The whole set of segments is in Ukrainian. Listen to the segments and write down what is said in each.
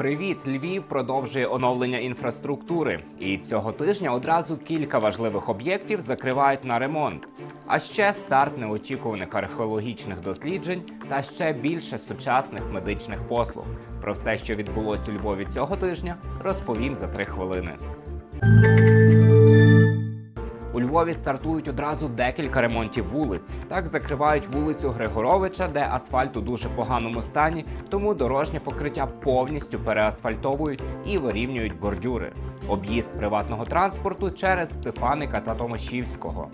Привіт, Львів продовжує оновлення інфраструктури, і цього тижня одразу кілька важливих об'єктів закривають на ремонт. А ще старт неочікуваних археологічних досліджень та ще більше сучасних медичних послуг. Про все, що відбулось у Львові цього тижня, розповім за три хвилини. Львові стартують одразу декілька ремонтів вулиць. Так закривають вулицю Григоровича, де асфальт у дуже поганому стані, тому дорожнє покриття повністю переасфальтовують і вирівнюють бордюри. Об'їзд приватного транспорту через Стефаника та Томашівського.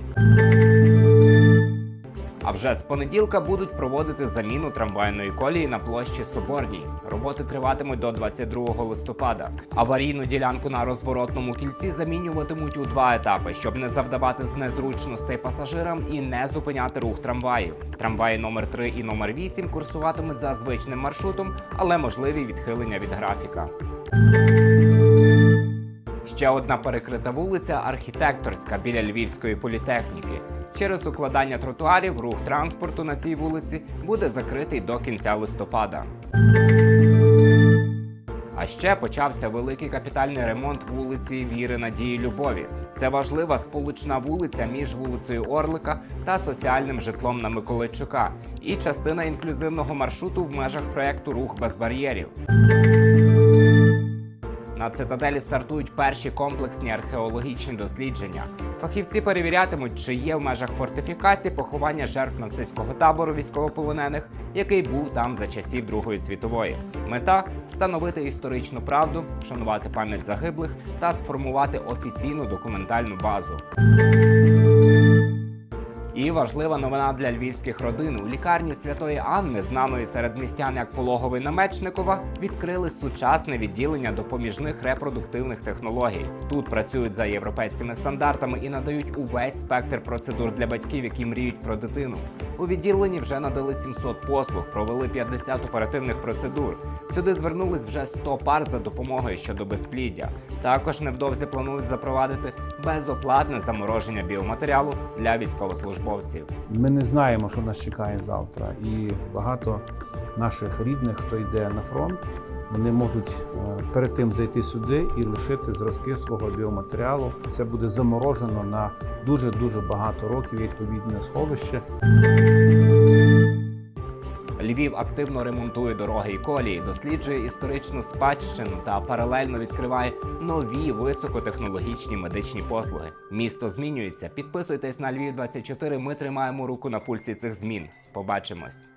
Вже з понеділка будуть проводити заміну трамвайної колії на площі Соборній. Роботи триватимуть до 22 листопада. Аварійну ділянку на розворотному кільці замінюватимуть у два етапи, щоб не завдавати незручностей пасажирам і не зупиняти рух трамваїв. Трамваї номер 3 і номер 8 курсуватимуть за звичним маршрутом, але можливі відхилення від графіка. Ще одна перекрита вулиця архітекторська біля Львівської політехніки. Через укладання тротуарів рух транспорту на цій вулиці буде закритий до кінця листопада. А ще почався великий капітальний ремонт вулиці Віри Надії Любові. Це важлива сполучна вулиця між вулицею Орлика та соціальним житлом на Миколайчука і частина інклюзивного маршруту в межах проекту Рух без бар'єрів. На цитаделі стартують перші комплексні археологічні дослідження. Фахівці перевірятимуть, чи є в межах фортифікації поховання жертв нацистського табору військовополонених, який був там за часів Другої світової. Мета встановити історичну правду, вшанувати пам'ять загиблих та сформувати офіційну документальну базу. Важлива новина для львівських родин. У лікарні Святої Анни, знаної серед містян як Пологовий Намечникова, відкрили сучасне відділення допоміжних репродуктивних технологій. Тут працюють за європейськими стандартами і надають увесь спектр процедур для батьків, які мріють про дитину. У відділенні вже надали 700 послуг, провели 50 оперативних процедур. Сюди звернулись вже 100 пар за допомогою щодо безпліддя. Також невдовзі планують запровадити безоплатне замороження біоматеріалу для військовослужбовців. Ми не знаємо, що нас чекає завтра, і багато наших рідних, хто йде на фронт, вони можуть е, перед тим зайти сюди і лишити зразки свого біоматеріалу. Це буде заморожено на дуже дуже багато років. Відповідне сховище. Львів активно ремонтує дороги і колії, досліджує історичну спадщину та паралельно відкриває нові високотехнологічні медичні послуги. Місто змінюється. Підписуйтесь на Львів 24 Ми тримаємо руку на пульсі цих змін. Побачимось.